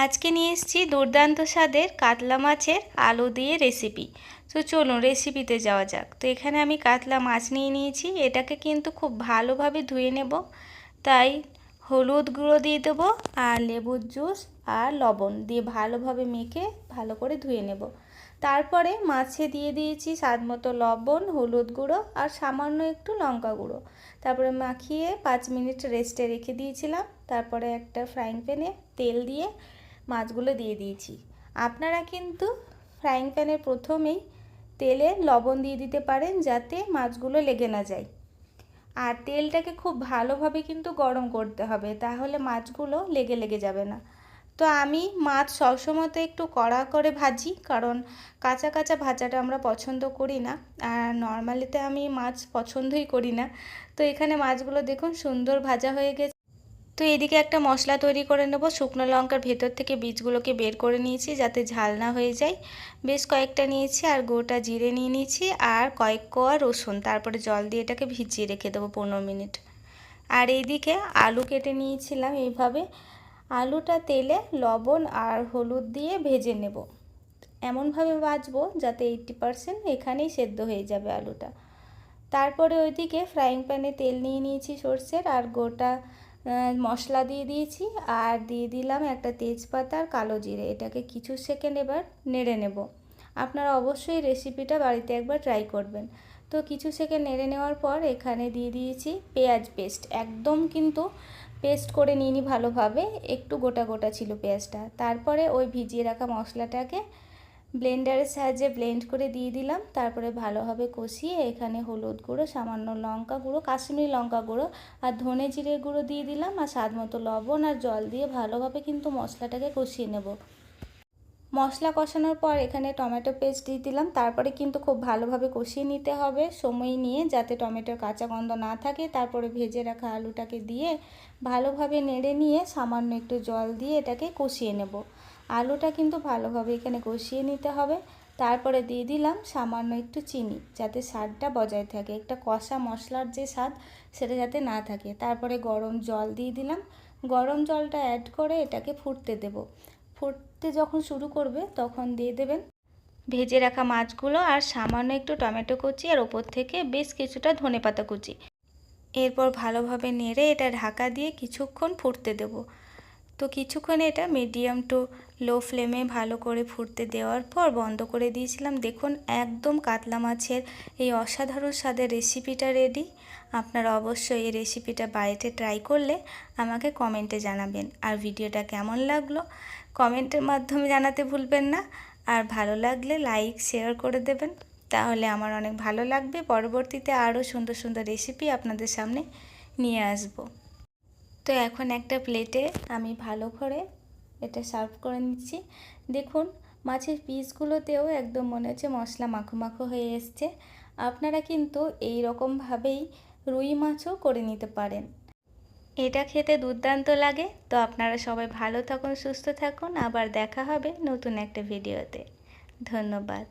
আজকে নিয়ে এসেছি দুর্দান্ত স্বাদের কাতলা মাছের আলু দিয়ে রেসিপি তো চলুন রেসিপিতে যাওয়া যাক। তো এখানে আমি কাতলা মাছ নিয়ে নিয়েছি, এটাকে কিন্তু খুব ভালোভাবে ধুয়ে নেব। তাই হলুদ গুঁড়ো দিয়ে দেবো আর লেবুর জুস আর লবণ দিয়ে ভালোভাবে মেখে ভালো করে ধুয়ে নেব। তারপরে মাছে দিয়ে দিয়েছি স্বাদ মতো লবণ, হলুদ গুঁড়ো আর সামান্য একটু লঙ্কা গুঁড়ো। তারপরে মাখিয়ে পাঁচ মিনিট রেস্টে রেখে দিয়েছিলাম। তারপরে একটা ফ্রাইং প্যানে তেল দিয়ে মাছগুলো দিয়ে দিয়েছি। আপনারা কিন্তু ফ্রাইং প্যানের প্রথমেই তেলে লবণ দিয়ে দিতে পারেন যাতে মাছগুলো লেগে না যায়। আর তেলটাকে খুব ভালোভাবে কিন্তু গরম করতে হবে, তাহলে মাছগুলো লেগে লেগে যাবে না। তো আমি মাছ সবসময় তো একটু কড়া করে ভাজি, কারণ কাঁচা কাঁচা ভাজাটা আমরা পছন্দ করি না। আর নর্মালিতে আমি মাছ পছন্দই করি না। তো এখানে মাছগুলো দেখুন সুন্দর ভাজা হয়ে গেছে। তো এদিকে একটা মশলা তৈরি করে নেব। শুকনো লঙ্কার ভেতর থেকে বীজগুলোকে বের করে নিয়েছি যাতে ঝাল না হয়ে যায়। বেশ কয়েকটা নিয়েছি আর গোটা জিরে নিয়ে নিয়েছি আর কয়েক কোয়া রসুন। তারপরে জল দিয়ে এটাকে ভিজিয়ে রেখে দেবো পনেরো মিনিট। আর এইদিকে আলু কেটে নিয়েছিলাম এইভাবে। আলুটা তেলে লবণ আর হলুদ দিয়ে ভেজে নেব। এমনভাবে বাজবো যাতে এইটটি পারসেন্ট এখানেই সেদ্ধ হয়ে যাবে আলুটা। তারপরে ওইদিকে ফ্রাইং প্যানে তেল নিয়ে নিয়েছি সর্ষের আর গোটা মশলা দিয়ে দিয়েছি আর দিয়ে দিলাম একটা তেজপাতা আর কালো জিরে। এটাকে কিছু সেকেন্ড এবার নেড়ে নেব। আপনারা অবশ্যই রেসিপিটা বাড়িতে একবার ট্রাই করবেন। তো কিছু সেকেন্ড নেড়ে নেওয়ার পর এখানে দিয়ে দিয়েছি পেঁয়াজ পেস্ট একদম কিন্তু পেস্ট করে নিয়ে নিই ভালোভাবে, একটু গোটা গোটা ছিল পেঁয়াজটা। তারপরে ওই ভিজিয়ে রাখা মশলাটাকে ব্লেন্ডারের সাহায্যে ব্লেন্ড করে দিয়ে দিলাম। তারপরে ভালোভাবে কষিয়ে এখানে হলুদ গুঁড়ো, সামান্য লঙ্কা গুঁড়ো, কাশ্মীরি লঙ্কা গুঁড়ো আর ধনে জিরে গুঁড়ো দিয়ে দিলাম। আর স্বাদ মতো লবণ আর জল দিয়ে ভালোভাবে কিন্তু মশলাটাকে কষিয়ে নেব। মশলা কষানোর পর এখানে টমেটো পেস্ট দিয়ে দিলাম। তারপরে কিন্তু খুব ভালোভাবে কষিয়ে নিতে হবে। সময় নিয়ে যাতে টমেটোর কাঁচা গন্ধ না থাকে, তারপরে ভেজে রাখা আলুটাকে দিয়ে ভালোভাবে নেড়ে নিয়ে সামান্য একটু জল দিয়ে এটাকে কষিয়ে নেব। আলুটা কিন্তু ভালোভাবে এখানে কষিয়ে নিতে হবে। তারপরে দিয়ে দিলাম সামান্য একটু চিনি, যাতে স্বাদটা বজায় থাকে। একটা কষা মশলার যে স্বাদ, সেটা যাতে না থাকে। তারপরে গরম জল দিয়ে দিলাম। গরম জলটা অ্যাড করে এটাকে ফুটতে দেব। ফুটতে যখন শুরু করবে, তখন দিয়ে দেবেন ভেজে রাখা মাছগুলো আর সামান্য একটু টমেটো কুচি আর ওপর থেকে বেশ কিছুটা ধনে পাতা কুচি। এরপর ভালোভাবে নেড়ে এটা ঢাকা দিয়ে কিছুক্ষণ ফুটতে দেবো। তো কিছুক্ষণ এটা মিডিয়াম টু লো ফ্লেমে ভালো করে ফুটতে দেওয়ার পর বন্ধ করে দিয়েছিলাম। দেখুন, একদম কাতলা মাছের এই অসাধারণ স্বাদের রেসিপিটা রেডি আপনারা অবশ্যই এই রেসিপিটা বাড়িতে ট্রাই করলে আমাকে কমেন্টে জানাবেন। আর ভিডিওটা কেমন লাগল কমেন্টের মাধ্যমে জানাতে ভুলবেন না। আর ভালো লাগলে লাইক শেয়ার করে দেবেন। তাহলে আমার অনেক ভালো লাগবে। পরবর্তীতে আরও সুন্দর সুন্দর রেসিপি আপনাদের সামনে নিয়ে আসব। তো এখন একটা প্লেটে আমি ভালো করে এটা সার্ভ করে নিচ্ছি। দেখুন, মাছের পিসগুলোতেও একদম মনে হচ্ছে মশলা মাখো মাখো হয়ে এসছে। আপনারা কিন্তু এই রকমভাবেই রুই মাছও করে নিতে পারেন। এটা খেতে দুর্দান্ত লাগে। তো আপনারা সবাই ভালো থাকুন, সুস্থ থাকুন। আবার দেখা হবে নতুন একটা ভিডিওতে ধন্যবাদ।